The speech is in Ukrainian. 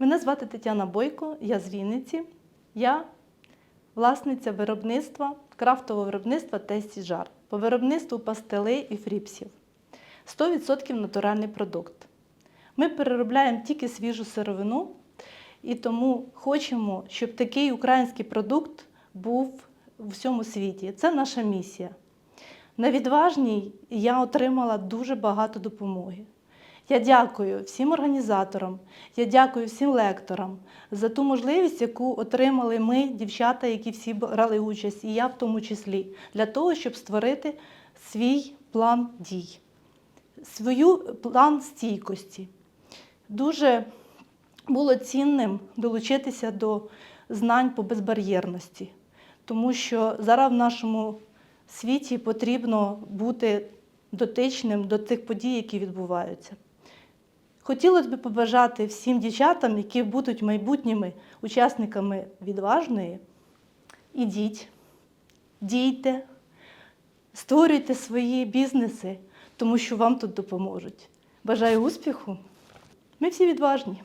Мене звати Тетяна Бойко, я з Вінниці. Я власниця виробництва, крафтового виробництва Тесті Жар по виробництву пастилей і фріпсів. 100% натуральний продукт. Ми переробляємо тільки свіжу сировину, і тому хочемо, щоб такий український продукт був у всьому світі. Це наша місія. На відважній я отримала дуже багато допомоги. Я дякую всім організаторам, я дякую всім лекторам за ту можливість, яку отримали ми, дівчата, які всі брали участь, і я в тому числі, для того, щоб створити свій план дій, свою план стійкості. Дуже було цінним долучитися до знань по безбар'єрності, тому що зараз в нашому світі потрібно бути дотичним до тих подій, які відбуваються. Хотілося б побажати всім дівчатам, які будуть майбутніми учасниками відважної, ідіть, дійте, створюйте свої бізнеси, тому що вам тут допоможуть. Бажаю успіху! Ми всі відважні.